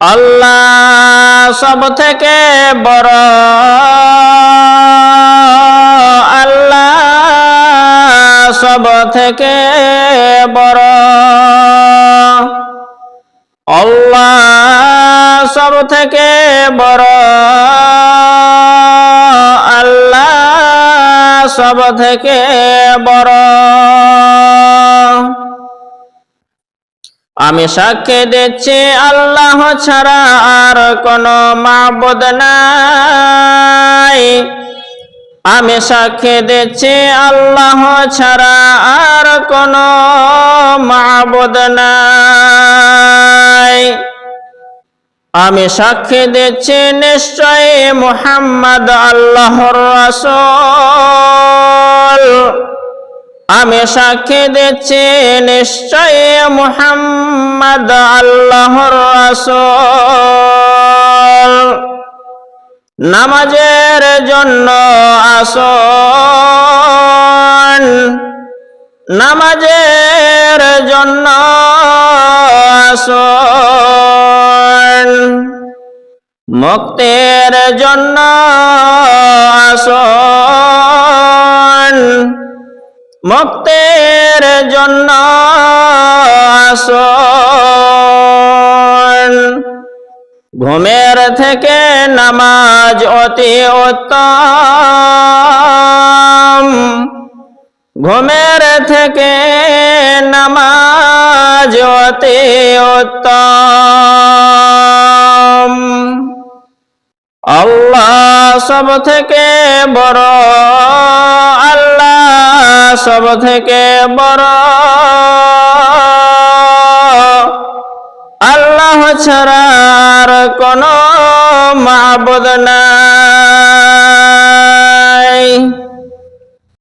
আল্লাহ সব থেকে বড়। আল্লাহ সব থেকে বড়। আল্লাহ সব থেকে বড়। আল্লাহ সব থেকে বড়। আমি সাক্ষী দিচ্ছি, আল্লাহ ছাড়া আর কোন মাবুদ নাই। আমি সাক্ষী দিচ্ছি, আল্লাহ ছাড়া আর কোন মাবুদ নাই। আমি সাক্ষী দিচ্ছি নিশ্চয় মুহাম্মদ আল্লাহর রাসূল। আমি সাক্ষী দিচ্ছি নিশ্চয় মুহাম্মদ আল্লাহর রাসূল। নামাজের জন্য আসন। নামাজের জন্য আসন। মুক্তির জন্য মুক্তির জন্য ঘুমের থেকে নামাজ অতি উত্তম। ঘুমের থেকে নামাজ অতি উত্তম। আল্লাহ সব থেকে বড় সব থেকে বড়। আল্লাহ ছাড়ার কোন মাবুদ নাই।